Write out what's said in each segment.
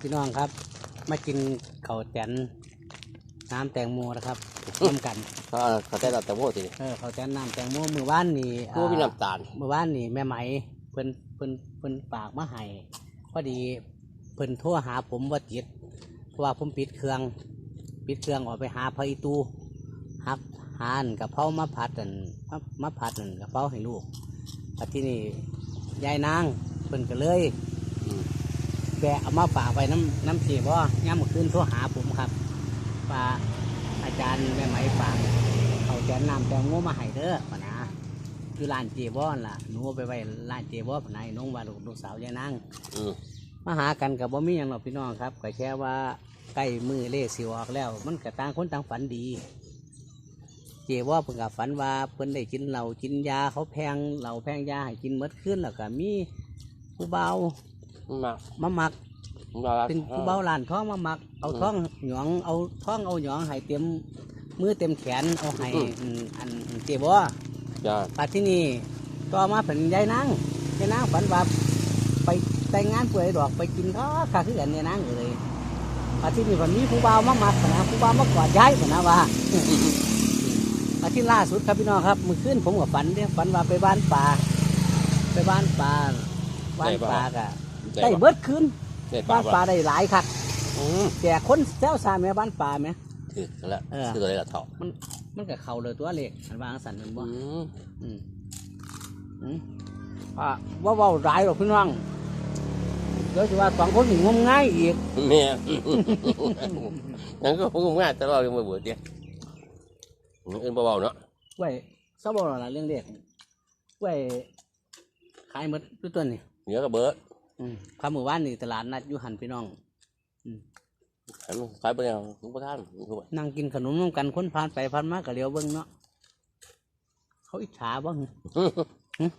พี่น้องครับ มากินข้าวแตนน้ำแตงโมนะครับร่วมกันเขาเขาแต่เราแต่โม่ทีนี้เออข้าวแตนน้ำแตงโมมือว่านนี่กูมีน้ำตาลมือว่านนี่แม่ไหมเพิ่นเพิ่นเพิ่นฝากมาให้พอดีเพิ่นโทรหาผมว่าติดเพราะว่าผมปิดเครื่องปิดเครื่องออกไปหาพระอีตูฮับหานกับเพรามาผัดนั่นมามาผัดนั่นกับเพราให้ลูกแต่ที่นี่ยายนางเพิ่นก็เลยอืม แบะเอามาฝากไว้น้ำน้ำเสียบ่ย่ำขึ้นโทรหาผมครับว่าอาจารย์แม่ไหมฝากเขาแกนน้ำแตงโมมาให้เด้อปะนะคือร้านเจบอนล่ะหนูเอาไปไว้ร้านเจบอนปะนะน้องว่าลูกลูกสาวยายนางอืมมาหากันกับบ่มีอย่างหรอกพี่น้องครับก็แค่ว่าใกล้มือเลขสิออกแล้ว มันก็ต่างคนต่างฝันดี เจว่าเพิ่นก็ฝันว่าเพิ่นได้กินเหล้ากินยาเขาแพงเหล้าแพงยาให้กินหมดขึ้นแล้วก็มีผู้เบา มันมามาหมักมันมาเป็นผู้เบาหลานท้องมาหมัก เอาท้องหยองเอาท้องเอาหยองให้เต็มมือเต็มแขนเอาให้อืมอันเจว่าจ้าปัดที่นี่ต่อมาเป็นยายนางยายนางฝันว่าไปแต่งงานป่วยดอกไปกินข้าวข้าคือกันยายนางเลยปัดที่นี่วันนี้ผู้บ่าวมาหมักพะนะผู้บ่าวมากอดย้ายพะนะว่าปัดที่ล่าสุดครับพี่น้องครับเมื่อคืนผมกับฝันเนี่ยฝันว่าไปบ้านป่าไปบ้านป่าบ้านป่ากะ ได้เบิดคืนได้ปลาบ้านป่าปะได้หลายคักอืมแจกคนแซวซาแม่บ้านป่าไหมถือแล้วเออ ถืออะไรละเถาะมันกับเขาเลยตัวเล็กอันวางสันมันบ่ อืมอืมอืมอ่าว่าเว่าร้ายหรอกพี่น้องเดี๋ยวจะว่าสองคนหนึ่งงมง่ายอีกแม่งั้นก็คงง่ายแต่เรายังไม่เบื่อเดียวเอ็นเบาๆเนาะไว้เศร้าบ่หรอเรื่องเด็กไว้ขายหมดด้วยตัวนี่เหนือกับเบิร์ด อืมคำมือว่านนี่ตลาดนัดอยูหันพี่น้องขายมันขายไปแล้วทุกประท่านทุกคนนั่งกินขนมน้ำกันคนผ่านไปผ่านมาก็เลี้ยวเบิ้งเนาะเขาอิจฉาบ้าง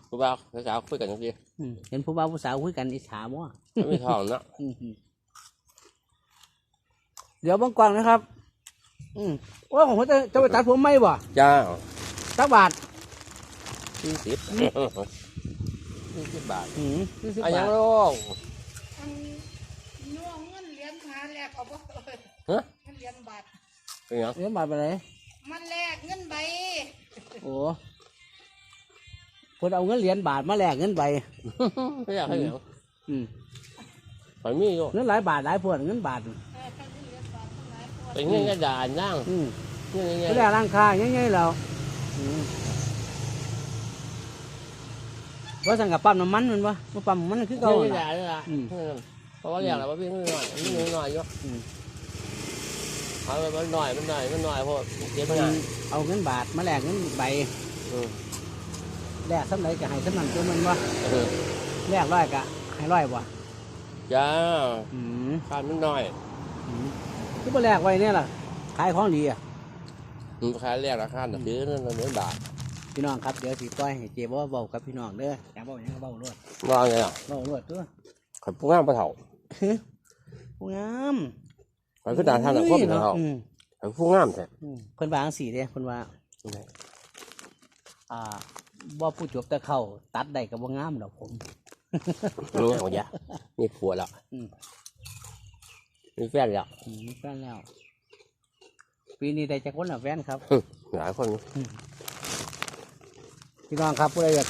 ผู้บ่าวสาวคุยกันอย่างเดียวเห็นผู้บ่าวผู้สาวคุยกันอิจฉาบ่ไม่ทองเนาะอืมเดี๋ยวบางกวางนะครับ อืมโอ้ยผมจะจะไปตัดผมไหมบ่จ้าสักบาทสี่สิบ สี่สิบบาทอืมยี่สิบอันยับางทโลกอันย่วงเงินเหรียญหาแลกเอาบ่เอ้ยฮะเงินเหรียญบาท เป็นยังเลี้ยงบาทไปไหนมันแลกเงินใบโอ้คนเอาเงินเหรียญบาทมาแลกเงินใบ ไม่อยากให้เหนียวอืมไปมีอยู่เงินหลายบาทหลายพวดเงินบาท เออทั้งเงินเหรียญบาททั้งหลายพวกเป็นเงี้ยกระดานนั่งอืมเงี้ยเงี้ย ไม่ได้ร่างคาง่ายๆแล้วอืม ว่าสั่งกับปั๊มน้ำมันมันวะมาปั๊มน้ำมันคือเงี้เก่ายกระน่ะดานนี่ละอืมเพราะว่าอยากเราว่าพี่นิดหน่อยนิดหน่อยอยู่อืม เอาไปมันหน่อยมันหน่อยมันหน่อยเพราะเจ็บเพิ่มันนเอาเงินบาทมาแลกเงินใบอืมแลกสำไรก็ให้สำนันตัวมันวะเออแลกร้อยก็ให้ร้อยบ่จ้าอืมขาดมันหน่อยอืมคือบ่แลกไว้เนี่ยล่ะขายของดีอะมันขายแรกราคาหนักซื้อนั่นเหมือนบาท พี่น้องครับเดี๋ยวสิปล่อยให้เจ๊บ่เว้ากับพี่น้องเด้ออยากเว้าหยังก็เว้ารวดว่าไงอะเว้ารวดตัวขันพวกงามปลาเถาผู้งามขันขึ้นดาท่านอะพวกปลาเถาอืมขันพวกงามแท้อืมเพิ่นว่าจังซี่เด้เพิ่นว่าอ่าบ่ผู้จบแต่เข้าตัดได้ก็บ่งามดอกผมนี่ไงวะยะมีผัวแล้วอืมมีแฟนแล้วอืมแฟนแล้วปีนี้ได้จักคนละแฟนครับหลายคน พี่น้องครับผู้ใดอยาก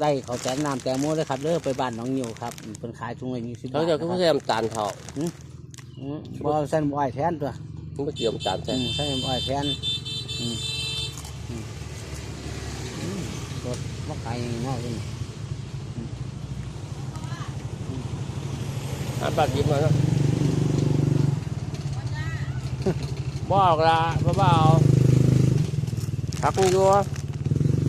ได้เขาวแจกน้ำแตงโมเลยครับเด้อไปบ้านน้องนิวครับอืมเพิ่นขายถุงละ20บาเขาทจะนะคก็รับใช้น้ำตาลเถาอืมบ่เอาเส้นบ่อ้อยแทนตัวมันไม่เกี่ยวน้ำตาลอืใช่มใส่บ่อ้อยแทนอืมอืมอืมรถมาขายงอกเลยหาบัตรยิ้มมาเนาะบอกละเบาๆพักมึงอยู่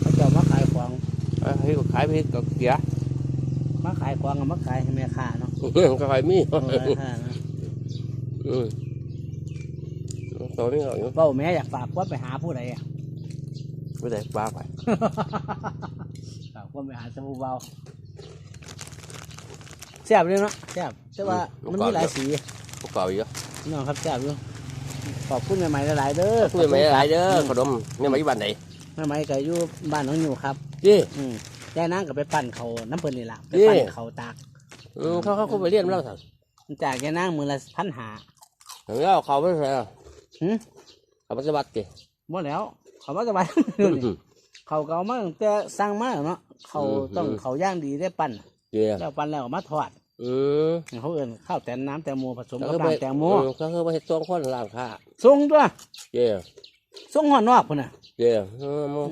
เขาเจ้ามาขายของ เอ้ย ให้กูขายพริกกับเกียร์มาขายของกับมาขายให้แม่ค้าเนาะก็ขายมีเออแม่ค้านะอืมตัวนี้เราอยู่เบ้าแม่อยากฝากว่าไปหาผู้ใดอะไม่ได้บ้าไปฝากว่าไปหาสมุเบาแซ่บเลยเนาะแซ่บแต่ว่ามันมีหลายสีพวกเก่าอยู่พี่น้องครับแซ่บอยู่ขอบคุณใหม่ๆหลายๆเด้อคุยไม่หลายเด้อขนมเนี่ยมาอยู่บ้านไหนใหม่ๆก็อยู่บ้านน้องอยู่ครับ ยี่อืมยายนางก็ไปปั่นเขาน้ำเพิ่นนี่ล่ะไปนี่ปั่นเขาตากอืมเขาเขาคุยไปเรียนมาแล้วสั่งมันจ่ายแกนั่งมือละพันหาแล้วเขาไม่ใช่หืมเขาไม่สบัดกิบ่แล้ว เขาว่าสบาย เขาเก่ามาตั้งแต่สั่งมาเนาะเขาต้องเขาย่างดีได้ปั้นเจียแล้วปั้นแล้วเอามาทอดอืมเขาเอิ้นข้าวแต่นน้ำแตงโมผสมก็กับคือไปน้ำแตงโมก็คือไปเฮ็ดตัวคนล่างค่าส่งตัวเจียส่งหอนนอกพุ่นน่ะเจียอืมอืม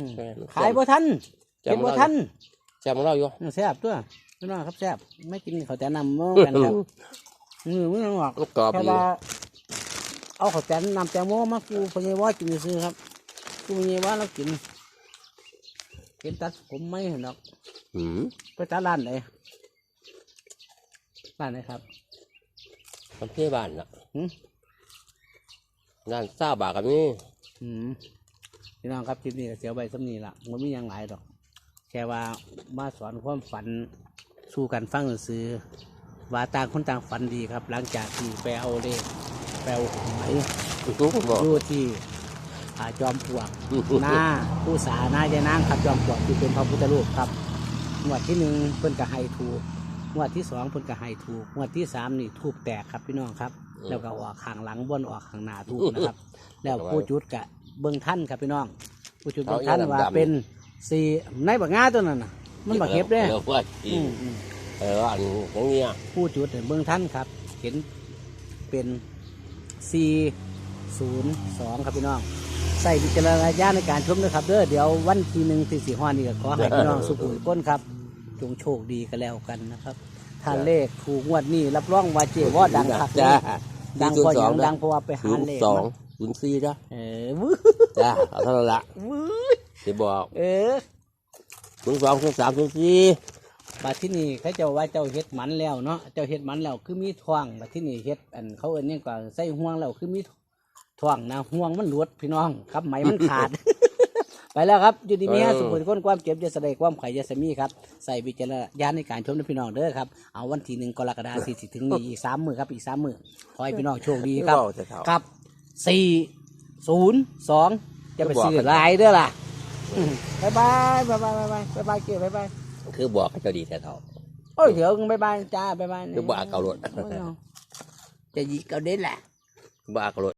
ขายบ่ทัน เก็บบ่ทันแจมของเราอยู่แซ่บตัวพี่น้องครับแซ่บไม่กินข้าวแต่นำบ่กันครับมือมือน้องออกลูกกรอบแค่ดีว่าเอาข้าวแต่นน้ำแตงโมมากูพญาว่ากินซื้อครับกูพญาว่าเรากินกินตัดผมไม่เห็นหรอกอืมไปตัดร้านไหนร้านไหนครับทำเที่บ้านน่ะหืม งานซาบากับนี่ อืมพี่น้องครับคลิปนี้ก็เสียใบสำนีละมันไม่ยังหลายดอก แค่ว่ามาสอนความฝันสู้กันฟังซื้อๆว่าต่างคนต่างฝันดีครับ หลังจากที่ไปเอาเลขไปเอาหวยรู้บอกอยู่ที่อาจอมปลวกหน้าผู้สาหน้ายายนางครับจอมปลวกที่เป็นพระพุทธรูปครับงวดที่หนึ่งเพิ่นกระไฮถูกงวดที่สองเพิ่นกระไฮถูกงวดที่สามนี่ทูบแตกครับพี่น้องครับ แล้วก็ออกข้างหลังบนออกข้างหน้าทูบนะครับ แล้วผู้จุดกะเบิ้งท่านครับพี่น้องผู้จุดเบิ้งท่านว่าเป็น สี่ในบักงาตัวนั้นน่ะ มันบักเห็บเด้เออว่าอีอืมอืมเอออันอย่างเงี้ยผู้จุดเนี่ยเบิ้งท่านครับ เห็นเป็นสี่ศูนย์สองครับพี่น้อง ใส่วิจารณญาณในการชมด้วยครับเด้อเดี๋ยววันที่หนึ่งที่สี่ห้านี่ก็ขอให้พี่น้องสุขุมก้นครับ จงโชคดีกันแล้วกันนะครับถ้าเลขถูกงวดนี้รับรองว่าเจว่าดังครับจ้าดังเพออย่างดังเพราะว่าไปหาศูนย์เลขสองมาศูนย์สี่จ้ะเออวื้อจ้าเอาเท่านั้นละ วื้อ จะบอกเออศูนย์สองศูนย์สามศูนย์สี่บัดที่นี่เขาเจ้าว่าเจ้าเฮ็ดหมันแล้วเนาะเจ้าเฮ็ดหมันแล้วคือมีท้องบัดที่นี่เฮ็ดอันเขาเอิ้นหยังก็ใส่ห่วงแล้วคือมีท้องนะห่วงมันหลุดพี่น้องครับไหมมันขาด ไปแล้วครับอยู่ดีมีฮะสุขคนความเจ็บจะแสดงความไข่จะสมีครับใส่วิจารณญาณในการชมนะพี่น้องเด้อครับเอาวันที่หนึ่งกรกฎาคมสี่สิถึงนี้อีกสามมือครับอีกสามมือขอให้พี่น้องโชคดีครับเว้าแต่เท่า ครับสี่ศูนย์สองจะไปซื้อหลายเด้อล่ะอืม บ๊ายบายบ๊ายบายบ๊ายบายบ๊ายบายเกี่ยวบ๊ายบายคือบอกให้เจ้าดีแต่เท่าโอ้ยเดี๋ยวบ๊ายบายจ้าบ๊ายบายเดี๋ยวบ้าเกาหลดไม่เอาจะยิงเกาเด็ดแหละบ้ากระโดด